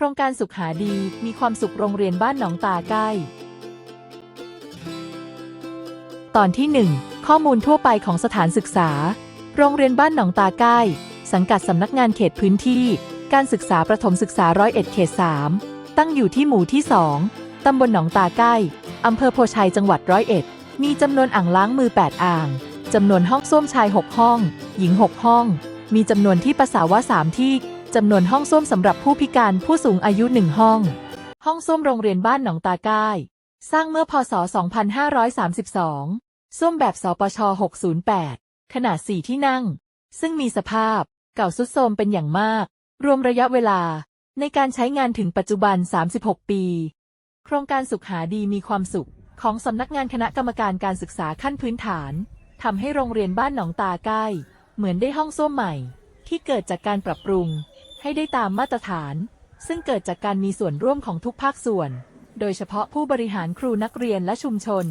โครงการสุขหาดีมีความสุขโรงเรียนบ้านหนองตาใกล้ ตอนที่ 1 ข้อมูลทั่วไปของสถานศึกษา โรงเรียนบ้านหนองตาใกล้ สังกัดสำนักงานเขตพื้นที่ การศึกษาประถมศึกษาร้อยเอ็ดเขต 3 ตั้งอยู่ที่หมู่ที่ 2 ตำบลหนองตาใกล้ อำเภอโพชัยจังหวัดร้อยเอ็ด มีจำนวนอ่างล้างมือ 8 อ่าง จำนวนห้องส้วมชาย 6 ห้อง หญิง 6 ห้อง มีจำนวนที่ประสาวะ3ที่ จำนวนห้องส้วมสำหรับผู้พิการผู้สูงอายุ1ห้อง ห้องส้วมโรงเรียนบ้านหนองตาใกล้สร้างเมื่อพศ 2532 ส้วมแบบสปช 608 ขนาด 4 ที่นั่ง ซึ่งมีสภาพเก่าสุดโทรมเป็นอย่างมาก รวมระยะเวลาในการใช้งานถึงปัจจุบัน 36 ปี โครงการสุขหาดีมีความสุขของสำนักงานคณะกรรมการการศึกษาขั้นพื้นฐานทำให้โรงเรียนบ้านหนองตาใกล้ เหมือนได้ห้องส้วมใหม่ ที่เกิดจากการปรับปรุง ให้ได้ตามมาตรฐาน ซึ่งเกิดจากการมีส่วนร่วมของทุกภาคส่วน โดยเฉพาะผู้บริหารครูนักเรียนและชุมชน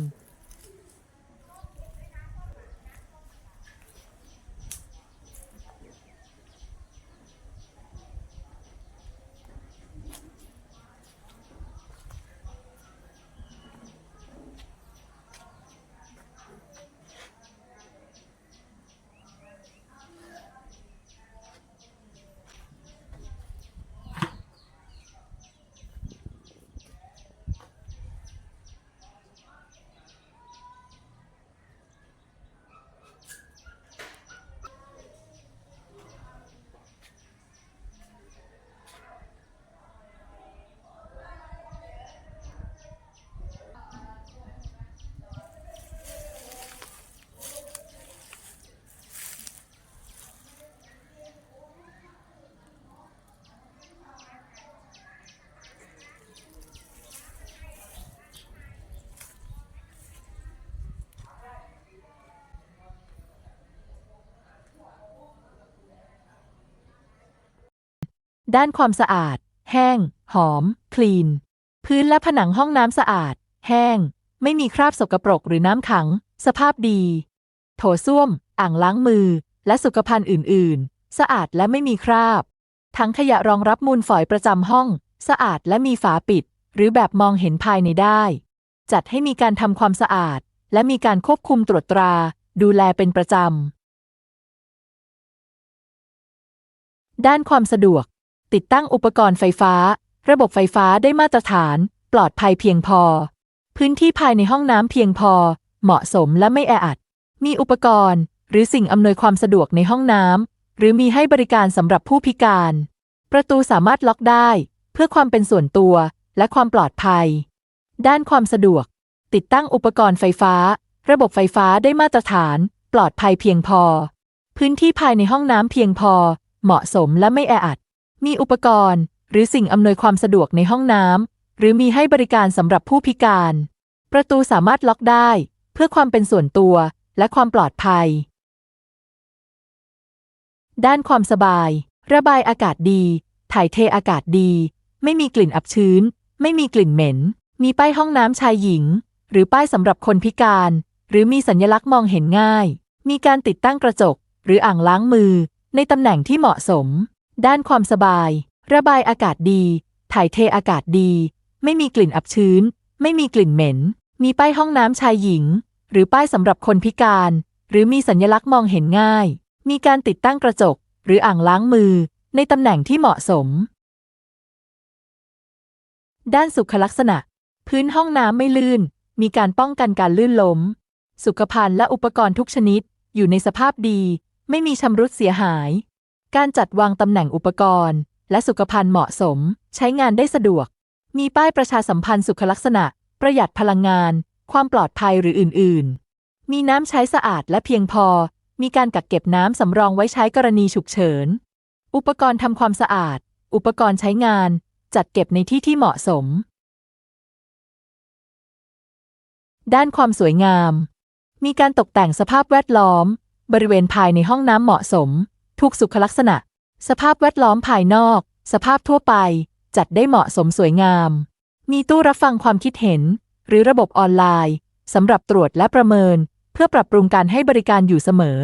ด้านความสะอาด แห้ง หอม คลีน พื้นและผนังห้องน้ำสะอาด แห้ง ไม่มีคราบสกปรกหรือน้ำขัง สภาพดี โถส้วม อ่างล้างมือ และสุขภัณฑ์อื่น ๆ สะอาดและไม่มีคราบ ทั้งขยะรองรับมูลฝอยประจำห้อง สะอาดและมีฝาปิด หรือแบบมองเห็นภายในได้ จัดให้มีการทำความสะอาด และมีการควบคุมตรวจตรา ดูแลเป็นประจำด้านความสะดวก ติดตั้งอุปกรณ์ไฟฟ้า ระบบไฟฟ้าได้มาตรฐาน ปลอดภัยเพียงพอ พื้นที่ภายในห้องน้ำเพียงพอ เหมาะสมและไม่แออัด มีอุปกรณ์ หรือสิ่งอำนวยความสะดวกในห้องน้ำหรือมีให้บริการสำหรับผู้พิการ ประตูสามารถล็อกได้ เพื่อความเป็นส่วนตัวและความปลอดภัย ด้านความสะดวก ติดตั้งอุปกรณ์ไฟฟ้า ระบบไฟฟ้าได้มาตรฐาน ปลอดภัยเพียงพอ พื้นที่ภายในห้องน้ำเพียงพอ เหมาะสมและไม่แออัด มีอุปกรณ์ หรือสิ่งอำนวยความสะดวกในห้องน้ำหรือมีให้บริการสำหรับผู้พิการ ประตูสามารถล็อกได้ เพื่อความเป็นส่วนตัวและความปลอดภัย ด้านความสบาย ระบายอากาศดี ถ่ายเทอากาศดี ไม่มีกลิ่นอับชื้น ไม่มีกลิ่นเหม็น มีป้ายห้องน้ำชายหญิง หรือป้ายสำหรับคนพิการ หรือมีสัญลักษณ์มองเห็นง่าย มีการติดตั้งกระจก หรืออ่างล้างมือ ในตำแหน่งที่เหมาะสม ด้านความสบาย ระบายอากาศดี ถ่ายเทอากาศดี ไม่มีกลิ่นอับชื้น ไม่มีกลิ่นเหม็น มีป้ายห้องน้ำชายหญิง หรือป้ายสำหรับคนพิการ หรือมีสัญลักษณ์มองเห็นง่าย มีการติดตั้งกระจก หรืออ่างล้างมือ ในตำแหน่งที่เหมาะสม ด้านสุขลักษณะ พื้นห้องน้ำไม่ลื่น มีการป้องกันการลื่นล้ม สุขภัณฑ์และอุปกรณ์ทุกชนิด อยู่ในสภาพดี ไม่มีชำรุดเสียหาย การจัดวางตำแหน่งอุปกรณ์ และสุขภัณฑ์เหมาะสม ใช้งานได้สะดวก มีป้ายประชาสัมพันธ์สุขลักษณะ ประหยัดพลังงาน ความปลอดภัยหรืออื่น ๆ มีน้ำใช้สะอาดและเพียงพอ มีการกักเก็บน้ำสำรองไว้ใช้กรณีฉุกเฉิน อุปกรณ์ทำความสะอาด อุปกรณ์ใช้งาน จัดเก็บในที่ที่เหมาะสม ด้านความสวยงาม มีการตกแต่งสภาพแวดล้อม บริเวณภายในห้องน้ำเหมาะสม ทุกสุขลักษณะ สภาพแวดล้อมภายนอก สภาพทั่วไป จัดได้เหมาะสมสวยงาม มีตู้รับฟังความคิดเห็น หรือระบบออนไลน์สำหรับตรวจและประเมิน เพื่อปรับปรุงการให้บริการอยู่เสมอ